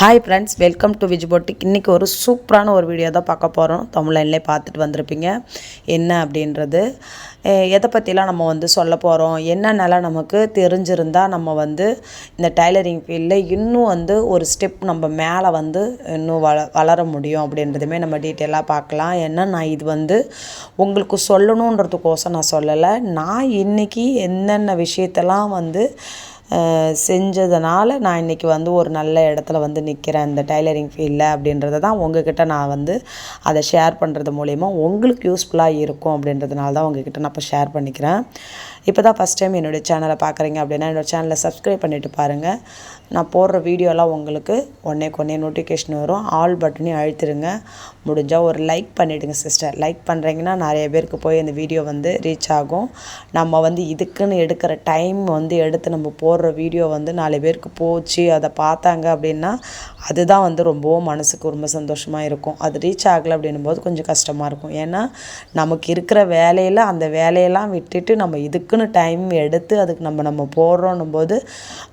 Hi friends welcome to Vij boutique இன்றைக்கி ஒரு சூப்பரான ஒரு வீடியோ தான் பார்க்க போகிறோம் தமிழ்லைன்லேயே பார்த்துட்டு வந்திருப்பீங்க. என்ன அப்படின்றது? எதை பற்றிலாம் நம்ம வந்து சொல்ல போகிறோம் என்னென்னலாம் நமக்கு தெரிஞ்சிருந்தால் நம்ம வந்து இந்த டைலரிங் ஃபீல்டில் இன்னும் வந்து ஒரு ஸ்டெப் நம்ம மேலே வந்து இன்னும் வள வளர முடியும் அப்படின்றதுமே நம்ம டீட்டெயிலாக பார்க்கலாம். ஏன்னா நான் இது வந்து உங்களுக்கு சொல்லணுன்றதுக்கோசம் நான் சொல்லலை. நான் இன்றைக்கி என்னென்ன விஷயத்தெல்லாம் வந்து செஞ்சதுனால நான் இன்றைக்கி வந்து ஒரு நல்ல இடத்துல வந்து நிற்கிறேன் இந்த டைலரிங் ஃபீல்டில் அப்படின்றத தான் உங்ககிட்ட நான் வந்து அதை ஷேர் பண்ணுறது மூலயமா உங்களுக்கு யூஸ்ஃபுல்லாக இருக்கும் அப்படின்றதுனால தான் உங்ககிட்ட நான் இப்போ ஷேர் பண்ணிக்கிறேன். இப்போ தான் ஃபஸ்ட் டைம் என்னுடைய சேனலை பார்க்குறீங்க அப்படின்னா என்னோடய சேனலை சப்ஸ்கிரைப் பண்ணிவிட்டு பாருங்கள் நான் போடுற வீடியோலாம் உங்களுக்கு ஒன்றே கொன்னே நோட்டிஃபிகேஷன் வரும். ஆல் பட்டனையும் அழுத்திடுங்க முடிஞ்சால் ஒரு லைக் பண்ணிவிடுங்க சிஸ்டர் லைக் பண்ணுறீங்கன்னா நிறைய பேருக்கு போய் அந்த வீடியோ வந்து ரீச் ஆகும். நம்ம வந்து இதுக்குன்னு எடுக்கிற டைம் வந்து எடுத்து நம்ம போடுற வீடியோ வந்து நாலு பேருக்கு போச்சு அதை பார்த்தாங்க அப்படின்னா அதுதான் வந்து ரொம்பவும் மனசுக்கு ரொம்ப சந்தோஷமாக இருக்கும். அது ரீச் ஆகலை அப்படின்னும் போது கொஞ்சம் கஷ்டமாக இருக்கும். ஏன்னா நமக்கு இருக்கிற வேலையில் அந்த வேலையெல்லாம் விட்டுட்டு நம்ம இதுக்கு அதுக்குன்னு டைம் எடுத்து அதுக்கு நம்ம நம்ம போடுறோன்னும் போது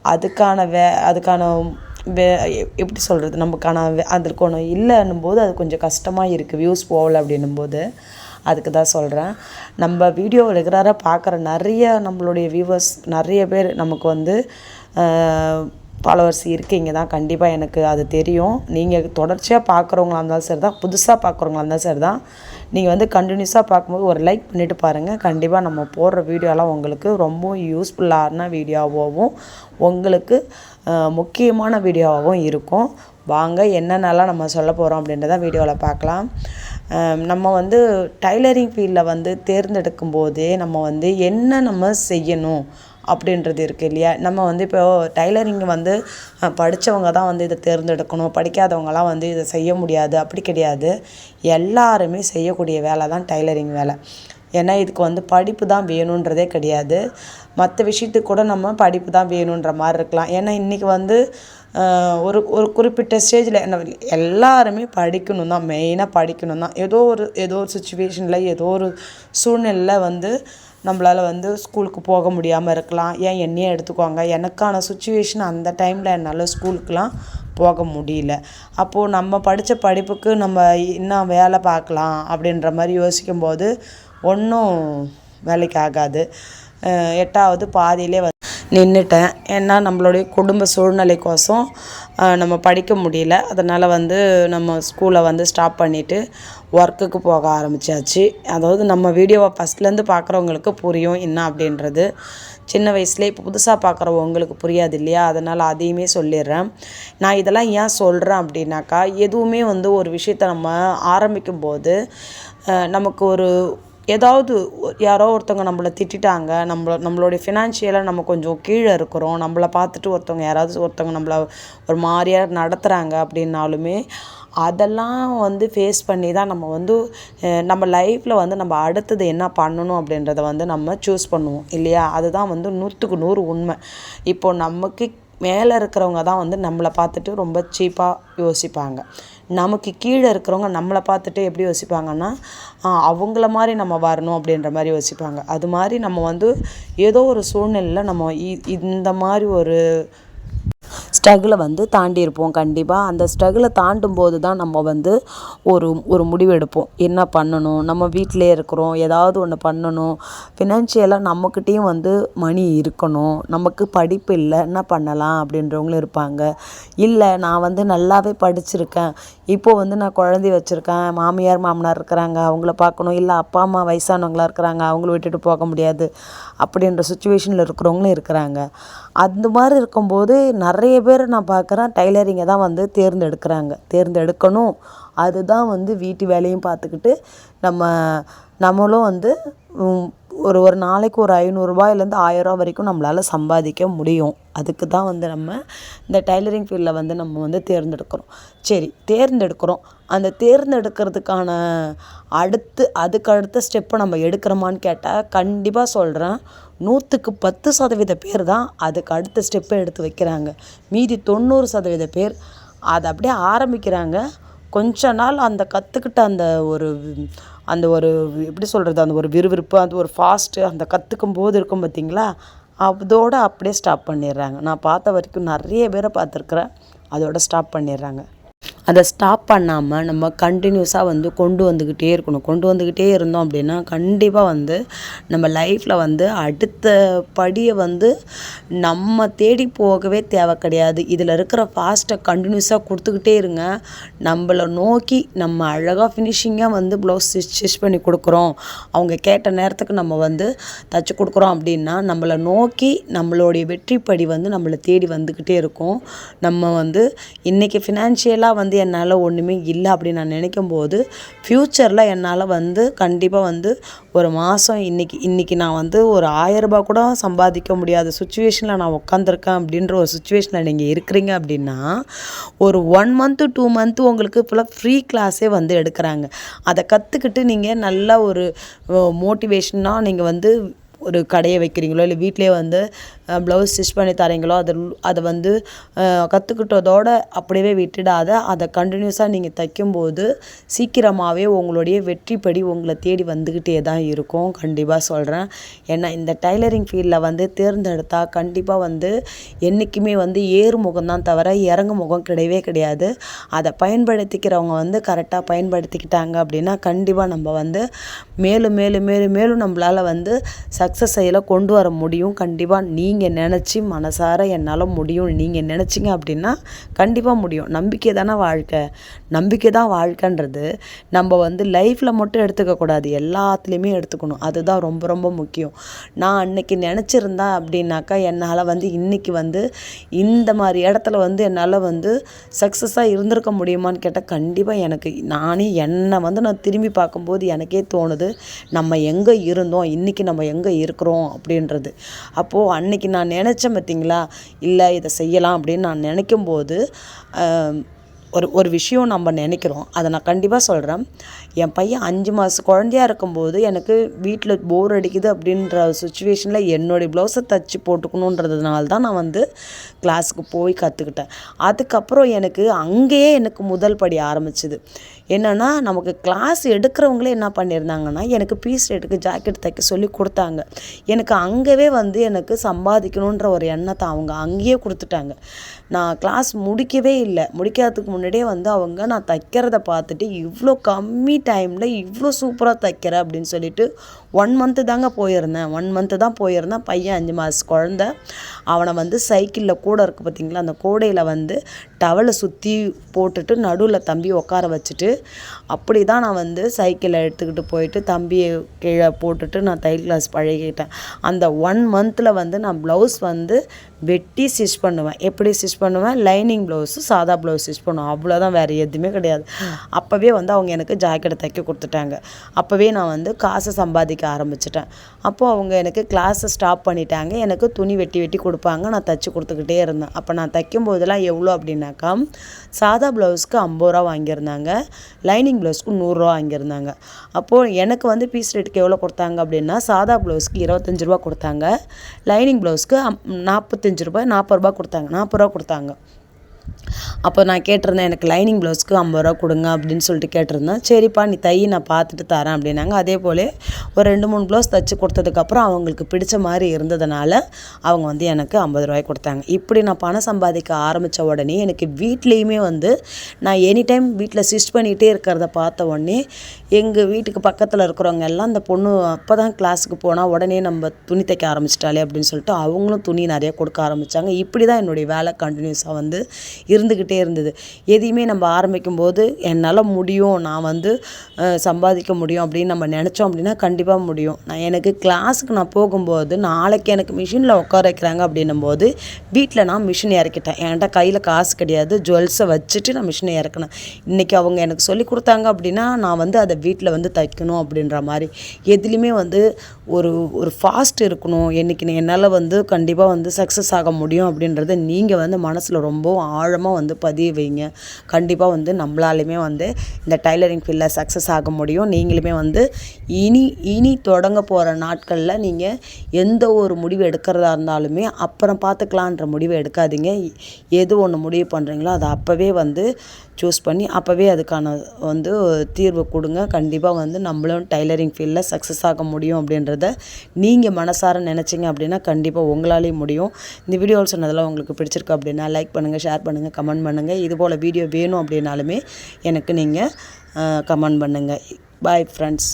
அதுக்கான வே அதுக்கான வே எப்படி சொல்கிறது நமக்கான வே- அதற்கு இல்லைன்னும் போது அது கொஞ்சம் கஷ்டமாக இருக்குது வியூஸ் போகல அப்படின்னும் போது அதுக்கு தான் சொல்கிறேன் நம்ம வீடியோ ரெகுலராக பார்க்குற நிறைய நம்மளுடைய வியூவர்ஸ் நிறைய பேர் நமக்கு வந்து ஃபாலோவர்ஸ் இருக்கீங்க தான் கண்டிப்பாக எனக்கு அது தெரியும். நீங்கள் தொடர்ச்சியாக பார்க்குறவங்களா இருந்தாலும் சரி தான் புதுசாக பார்க்குறவங்களா இருந்தாலும் சரி தான் நீங்கள் வந்து கண்டினியூஸாக பார்க்கும்போது ஒரு லைக் பண்ணிவிட்டு பாருங்கள் கண்டிப்பாக நம்ம போடுற வீடியோலாம் உங்களுக்கு ரொம்ப யூஸ்ஃபுல்லான வீடியோவாகவும் உங்களுக்கு முக்கியமான வீடியோவாகவும் இருக்கும். வாங்க என்னென்னலாம் நம்ம சொல்ல போகிறோம் அப்படின்றத வீடியோவில் பார்க்கலாம். நம்ம வந்து டைலரிங் ஃபீல்டில் வந்து தேர்ந்தெடுக்கும் போதே நம்ம வந்து என்ன நம்ம செய்யணும் அப்படின்றது இருக்குது இல்லையா? நம்ம வந்து இப்போ டைலரிங் வந்து படித்தவங்க தான் வந்து இதை தேர்ந்தெடுக்கணும். படிக்காதவங்களாம் வந்து இதை செய்ய முடியாது. அப்படி கிடையாது. எல்லாருமே செய்யக்கூடிய வேலை தான் டைலரிங் வேலை. ஏன்னா இதுக்கு வந்து படிப்பு தான் வேணுன்றதே கிடையாது. மற்ற விஷயத்துக்கு கூட நம்ம படிப்பு தான் வேணுன்ற மாதிரி இருக்கலாம். ஏன்னா இன்றைக்கி வந்து ஒரு ஒரு குறிப்பிட்ட ஸ்டேஜில் என்ன எல்லாருமே படிக்கணும் தான். மெயினாக படிக்கணும் தான். ஏதோ ஒரு ஏதோ ஒரு சுச்சுவேஷனில் ஏதோ ஒரு சூழ்நிலையில் வந்து நம்மளால் வந்து ஸ்கூலுக்கு போக முடியாமல் இருக்கலாம். ஏன் என்னையே எடுத்துக்கோங்க. எனக்கான சுச்சுவேஷன் அந்த டைமில் என்னால் ஸ்கூலுக்குலாம் போக முடியல. அப்போது நம்ம படித்த படிப்புக்கு நம்ம இன்னும் வேலை பார்க்கலாம் அப்படின்ற மாதிரி யோசிக்கும்போது ஒன்றும் வேலைக்கு ஆகாது. எட்டாவது பாதியிலே வந்து நின்றுட்டேன் ஏன்னா நம்மளுடைய குடும்ப சூழ்நிலைக்கோசம் நம்ம படிக்க முடியல. அதனால் வந்து நம்ம ஸ்கூலை வந்து ஸ்டாப் பண்ணிவிட்டு ஒர்க்குக்கு போக ஆரம்பித்தாச்சு அதாவது நம்ம வீடியோவை ஃபஸ்ட்லேருந்து பார்க்குறவங்களுக்கு புரியும் என்ன அப்படின்றது. சின்ன வயசுலேயே இப்போ புதுசாக பார்க்குறவங்களுக்கு புரியாது இல்லையா? அதனால் அதையுமே சொல்லிடுறேன். நான் இதெல்லாம் ஏன் சொல்கிறேன் அப்படின்னாக்கா எதுவுமே வந்து ஒரு விஷயத்தை நம்ம ஆரம்பிக்கும் போது நமக்கு ஒரு ஏதாவது யாரோ ஒருத்தவங்க நம்மளை திட்டிட்டாங்க நம்மள நம்மளுடைய ஃபினான்ஷியலாக நம்ம கொஞ்சம் கீழே இருக்கிறோம் நம்மளை பார்த்துட்டு ஒருத்தவங்க யாராவது ஒருத்தவங்க நம்மளை ஒரு மாதிரியாக நடத்துகிறாங்க அப்படின்னாலுமே அதெல்லாம் வந்து ஃபேஸ் பண்ணி தான் நம்ம வந்து நம்ம லைஃப்பில் வந்து நம்ம அடுத்தது என்ன பண்ணணும் அப்படின்றத வந்து நம்ம சூஸ் பண்ணுவோம் இல்லையா? அதுதான் வந்து நூற்றுக்கு நூறு உண்மை. இப்போ நமக்கு மேலே இருக்கிறவங்க தான் வந்து நம்மளை பார்த்துட்டு ரொம்ப சீப்பாக யோசிப்பாங்க. நமக்கு கீழே இருக்கிறவங்க நம்மளை பார்த்துட்டு எப்படி யோசிப்பாங்கன்னா அவங்கள மாதிரி நம்ம வரணும் அப்படின்ற மாதிரி யோசிப்பாங்க. அது மாதிரி நம்ம வந்து ஏதோ ஒரு சூழ்நிலையில் நம்ம இ- இந்த மாதிரி ஒரு ஸ்ட்ரகிளை வந்து தாண்டி இருப்போம் கண்டிப்பாக அந்த ஸ்ட்ரகிளை தாண்டும் போது தான் நம்ம வந்து ஒரு ஒரு முடிவு எடுப்போம். என்ன பண்ணணும்? நம்ம வீட்டிலே இருக்கிறோம். ஏதாவது ஒன்று பண்ணணும். ஃபினான்ஷியலாக நம்மக்கிட்டேயும் வந்து மணி இருக்கணும். நமக்கு படிப்பு இல்லை. என்ன பண்ணலாம்? அப்படின்றவங்களும் இருப்பாங்க. இல்லை நான் வந்து நல்லாவே படிச்சிருக்கேன். இப்போது வந்து நான் குழந்தை வச்சுருக்கேன். மாமியார் மாமனார் இருக்கிறாங்க. அவங்கள பார்க்கணும். இல்லை அப்பா அம்மா வயசானவங்களா இருக்கிறாங்க. அவங்கள விட்டுட்டு போக முடியாது. அப்படின்ற சுச்சுவேஷனில் இருக்கிறவங்களும் இருக்கிறாங்க. அந்த மாதிரி இருக்கும்போது நிறைய பேர் நான் பார்க்குறேன் டைலரிங்கை தான் வந்து தேர்ந்தெடுக்கிறாங்க. தேர்ந்தெடுக்கணும். அதுதான் வந்து வீட்டு வேலையும் பார்த்துக்கிட்டு நம்ம நம்மளும் வந்து ஒரு ஒரு நாளைக்கு ஒரு ஐநூறுரூபாயிலேருந்து ஆயிரரூவா வரைக்கும் நம்மளால் சம்பாதிக்க முடியும். அதுக்கு தான் வந்து நம்ம இந்த டைலரிங் ஃபீல்டில் வந்து நம்ம வந்து தேர்ந்தெடுக்கிறோம். சரி தேர்ந்தெடுக்கிறோம். அந்த தேர்ந்தெடுக்கிறதுக்கான அடுத்து அதுக்கு அடுத்த ஸ்டெப்பை நம்ம எடுக்கிறோமான்னு கேட்டால் கண்டிப்பாக சொல்கிறேன் நூற்றுக்கு பத்து சதவீத பேர் தான் அதுக்கு அடுத்த ஸ்டெப்பை எடுத்து வைக்கிறாங்க. மீதி தொண்ணூறு சதவீத பேர் அதை அப்படியே ஆரம்பிக்கிறாங்க. கொஞ்ச நாள் அந்த கற்றுக்கிட்ட அந்த ஒரு அந்த ஒரு எப்படி சொல்கிறது அந்த ஒரு விறுவிறுப்பு அந்த ஒரு ஃபாஸ்ட்டு அந்த கற்றுக்கும் போது இருக்கும் பார்த்தீங்களா அதோட அப்படியே ஸ்டாப் பண்ணிடுறாங்க. நான் பார்த்த வரைக்கும் நிறைய பேரை பார்த்துருக்குறேன். அதோட ஸ்டாப் பண்ணிடுறாங்க. அதை ஸ்டாப் பண்ணாமல் நம்ம கண்டினியூஸாக வந்து கொண்டு வந்துக்கிட்டே இருக்கணும். கொண்டு வந்துக்கிட்டே இருந்தோம் அப்படின்னா கண்டிப்பாக வந்து நம்ம லைஃப்பில் வந்து அடுத்த படியை வந்து நம்ம தேடி போகவே தேவை கிடையாது. இதில் இருக்கிற ஃபாஸ்ட்டை கண்டினியூஸாக கொடுத்துக்கிட்டே இருங்க. நம்மளை நோக்கி நம்ம அழகாக ஃபினிஷிங்காக வந்து ப்ளவுஸ் ஸ்டிச் ஸ்டிச் பண்ணி கொடுக்குறோம். அவங்க கேட்ட நேரத்துக்கு நம்ம வந்து தச்சு கொடுக்குறோம் அப்படின்னா நம்மளை நோக்கி நம்மளுடைய வெற்றி படி வந்து நம்மளை தேடி வந்துக்கிட்டே இருக்கும். நம்ம வந்து இன்றைக்கி ஃபினான்ஷியலாக வந்து வந்து என்னால் ஒன்றுமே இல்லை அப்படின்னு நான் நினைக்கும் போது ஃப்யூச்சரில் என்னால் வந்து கண்டிப்பாக வந்து ஒரு மாதம் இன்றைக்கி இன்றைக்கி நான் வந்து ஒரு ஆயரரூபா கூட சம்பாதிக்க முடியாத சுச்சுவேஷனில் நான் உட்காந்துருக்கேன் அப்படின்ற ஒரு சுச்சுவேஷனில் நீங்கள் இருக்கிறீங்க அப்படின்னா ஒரு ஒன் மந்த்து டூ மந்த்து உங்களுக்கு இப்போலாம் ஃப்ரீ கிளாஸே வந்து எடுக்கிறாங்க. அதை கற்றுக்கிட்டு நீங்கள் நல்ல ஒரு மோட்டிவேஷனாக நீங்கள் வந்து ஒரு கடையை வைக்கிறீங்களோ இல்லை வீட்டிலே வந்து ப்ளவுஸ் ஸ்டிச் பண்ணி தரீங்களோ அது அதை வந்து கற்றுக்கிட்டதோடு அப்படியே விட்டுடாத அதை கண்டினியூஸாக நீங்கள் தைக்கும்போது சீக்கிரமாகவே உங்களுடைய வெற்றிப்படி உங்களை தேடி வந்துக்கிட்டே தான் இருக்கும். கண்டிப்பாக சொல்கிறேன் ஏன்னா இந்த டைலரிங் ஃபீல்டில் வந்து தேர்ந்தெடுத்தால் கண்டிப்பாக வந்து என்றைக்குமே வந்து ஏறு முகம் தான் தவிர இறங்கு முகம் கிடையவே கிடையாது. அதை பயன்படுத்திக்கிறவங்க வந்து கரெக்டாக பயன்படுத்திக்கிட்டாங்க அப்படின்னா கண்டிப்பாக நம்ம வந்து மேலும் மேலும் மேலும் மேலும் நம்மளால் வந்து சக்ஸஸ் செய்யலாம் கொண்டு வர முடியும். கண்டிப்பாக நீ நீங்கள் நினச்சி மனசார என்னால் முடியும். நீங்கள் நினச்சிங்க அப்படின்னா கண்டிப்பாக முடியும். நம்பிக்கை தானே வாழ்க்கை. நம்பிக்கை தான் வாழ்க்கைன்றது. நம்ம வந்து லைஃப்பில் மட்டும் எடுத்துக்கக்கூடாது எல்லாத்துலேயுமே எடுத்துக்கணும். அதுதான் ரொம்ப ரொம்ப முக்கியம். நான் அன்னைக்கு நினச்சிருந்தா அப்படின்னாக்கா என்னால் வந்து இன்றைக்கி வந்து இந்த மாதிரி இடத்துல வந்து என்னால் வந்து சக்ஸஸாக இருந்திருக்க முடியுமான்னு கேட்டால் கண்டிப்பாக எனக்கு நானே என்னை வந்து நான் திரும்பி பார்க்கும்போது எனக்கே தோணுது. நம்ம எங்கே இருந்தோம்? இன்றைக்கி நம்ம எங்கே இருக்கிறோம்? அப்படின்றது. அப்போது அன்னைக்கு அன்றைக்கி நான் நினச்சேன் பார்த்தீங்களா? இல்லை இதை செய்யலாம் அப்படின்னு நான் நினைக்கும்போது ஒரு ஒரு விஷயம் நம்ம நினைக்கிறோம். அதை நான் கண்டிப்பாக சொல்கிறேன் என் பையன் அஞ்சு மாதம் குழந்தையா இருக்கும்போது எனக்கு வீட்டில் போர் அடிக்குது அப்படின்ற சுச்சுவேஷனில் என்னுடைய ப்ளவுஸை தைச்சி போட்டுக்கணுன்றதுனால தான் நான் வந்து கிளாஸுக்கு போய் கற்றுக்கிட்டேன் அதுக்கப்புறம் எனக்கு அங்கேயே எனக்கு முதல் படி ஆரம்பிச்சுது. என்னென்னா நமக்கு கிளாஸ் எடுக்கிறவங்களே என்ன பண்ணியிருந்தாங்கன்னா எனக்கு பீஸ் ரேட்டுக்கு ஜாக்கெட் தைக்க சொல்லி கொடுத்தாங்க. எனக்கு அங்கேவே வந்து எனக்கு சம்பாதிக்கணுன்ற ஒரு எண்ணத்தை அவங்க அங்கேயே கொடுத்துட்டாங்க. நான் கிளாஸ் முடிக்கவே இல்லை. முடிக்காததுக்கு முன்னாடியே வந்து அவங்க நான் தைக்கிறத பார்த்துட்டு இவ்வளோ கம்மி டைமில் இவ்வளோ சூப்பராக தைக்கிற அப்படின்னு சொல்லிட்டு ஒன் மந்த்து தாங்க போயிருந்தேன். ஒன் மந்த்து தான் போயிருந்தேன். பையன் அஞ்சு மாதம் குழந்த. அவனை வந்து சைக்கிளில் கூட இருக்குது பார்த்திங்களா அந்த கூடையில் வந்து டவலை சுற்றி போட்டுட்டு நடுவில் தம்பி உட்கார வச்சுட்டு அப்படி தான் நான் வந்து சைக்கிளை எடுத்துக்கிட்டு போயிட்டு தம்பியை கீழே போட்டுட்டு நான் தையல் கிளாஸ் பழகிட்டேன். அந்த ஒன் மந்தில் வந்து நான் ப்ளவுஸ் வந்து வெட்டி ஸ்டிச் பண்ணுவேன். எப்படி ஸ்டிச் பண்ணுவேன். லைனிங் ப்ளவுஸு சாதா ப்ளவுஸ் ஸ்டிச் பண்ணுவேன். அவ்வளோதான் வேறு எதுவுமே கிடையாது. அப்போவே வந்து அவங்க எனக்கு ஜாக்கெட்டை தைக்க கொடுத்துட்டாங்க. அப்போவே நான் வந்து காசை சம்பாதிக்க ஆரம்பிச்சிட்டேன். அப்போது அவங்க எனக்கு கிளாஸை ஸ்டாப் பண்ணிட்டாங்க. எனக்கு துணி வெட்டி வெட்டி கொடுப்பாங்க. நான் தைச்சி கொடுத்துக்கிட்டே இருந்தேன். அப்போ நான் தைக்கும் போதெல்லாம் எவ்வளோ அப்படின்னாக்கா சாதா ப்ளவுஸ்க்கு ஐம்பது ரூபா வாங்கியிருந்தாங்க. லைனிங் ப்ளவுஸ்க்கு நூறுரூவா வாங்கியிருந்தாங்க. அப்போது எனக்கு வந்து பீஸ் ரேட்டுக்கு எவ்வளோ கொடுத்தாங்க அப்படின்னா சாதா ப்ளவுஸ்க்கு இருபத்தஞ்சி ரூபா கொடுத்தாங்க. லைனிங் ப்ளவுஸ்க்கு நாற்பத்தஞ்சு ரூபாய் நாற்பது ரூபா கொடுத்தாங்க. நாற்பது ரூபா கொடுத்தாங்க. கொடுத்தாங்க. அப்போ நான் கேட்டிருந்தேன் எனக்கு லைனிங் ப்ளவுஸ்க்கு ஐம்பது ரூபா கொடுங்க அப்படின்னு சொல்லிட்டு கேட்டிருந்தேன். சரிப்பா நீ தை நான் பார்த்துட்டு தரேன் அப்படின்னாங்க. அதே போல் ஒரு ரெண்டு மூணு ப்ளவுஸ் தைச்சி கொடுத்ததுக்கப்புறம் அவங்களுக்கு பிடிச்ச மாதிரி இருந்ததுனால அவங்க வந்து எனக்கு ஐம்பது ரூபாய் கொடுத்தாங்க. இப்படி நான் பணம் சம்பாதிக்க ஆரம்பித்த உடனே எனக்கு வீட்லேயுமே வந்து நான் எனி டைம் வீட்டில் ஸ்டிச் பண்ணிகிட்டே இருக்கிறத பார்த்த உடனே எங்கள் வீட்டுக்கு பக்கத்தில் இருக்கிறவங்க எல்லாம் அந்த பொண்ணு அப்போ தான் கிளாஸுக்கு போனால் உடனே நம்ம துணி தைக்க ஆரம்பிச்சிட்டாலே அப்படின்னு சொல்லிட்டு அவங்களும் துணி நிறைய கொடுக்க ஆரம்பித்தாங்க இப்படி தான் என்னுடைய வேலை கண்டினியூஸாக வந்து இருந்துக்கிட்டே இருந்தது. எதையுமே நம்ம ஆரம்பிக்கும் போது என்னால் முடியும். நான் வந்து சம்பாதிக்க முடியும் அப்படின்னு நம்ம நினச்சோம் அப்படின்னா கண்டிப்பாக முடியும். நான் எனக்கு கிளாஸுக்கு நான் போகும்போது நாளைக்கு எனக்கு மிஷினில் உட்கார வைக்கிறாங்க அப்படின்னும் போது வீட்டில் நான் மிஷின் இறக்கிட்டேன். என்கிட்ட கையில் காசு கிடையாது. ஜுவல்ஸை வச்சுட்டு நான் மிஷினை இறக்கினேன். இன்றைக்கி அவங்க எனக்கு சொல்லி கொடுத்தாங்க அப்படின்னா நான் வந்து அதை வீட்டில் வந்து தைக்கணும் அப்படின்ற மாதிரி. எதுலேயுமே வந்து ஒரு ஒரு ஃபாஸ்ட் இருக்கணும். என்றைக்கு என்னால் வந்து கண்டிப்பாக வந்து சக்ஸஸ் ஆக முடியும் அப்படின்றத நீங்கள் வந்து மனசில் ரொம்ப ஆழமாக வந்து பதிய வைங்க. கண்டிப்பாக வந்து நம்மளாலுமே வந்து இந்த டைலரிங் ஃபீல்டில் சக்ஸஸ் ஆக முடியும். நீங்களுமே வந்து இனி இனி தொடங்க போகிற நாட்களில் நீங்கள் எந்த ஒரு முடிவு எடுக்கிறதா இருந்தாலுமே அப்புறம் பார்த்துக்கலான்ற முடிவை எடுக்காதீங்க. எது ஒன்று முடிவு பண்ணுறீங்களோ அதை அப்போவே வந்து சூஸ் பண்ணி அப்போவே அதுக்கான வந்து தீர்வு கொடுங்க. கண்டிப்பாக வந்து நம்மளும் டைலரிங் ஃபீல்டில் சக்ஸஸ் ஆக முடியும் அப்படின்றத நீங்கள் மனசார நினச்சிங்க அப்படின்னா கண்டிப்பாக உங்களாலேயும் முடியும். இந்த வீடியோவில் சொன்னதெல்லாம் உங்களுக்கு பிடிச்சிருக்கு அப்படின்னா லைக் பண்ணுங்கள் ஷேர் பண்ணுங்கள் பண்ணுங்கள் கமெண்ட் பண்ணுங்கள் இது போல் வீடியோ வேணும் அப்படின்னாலுமே எனக்கு நீங்கள் கமெண்ட் பண்ணுங்கள் பாய் ஃப்ரெண்ட்ஸ்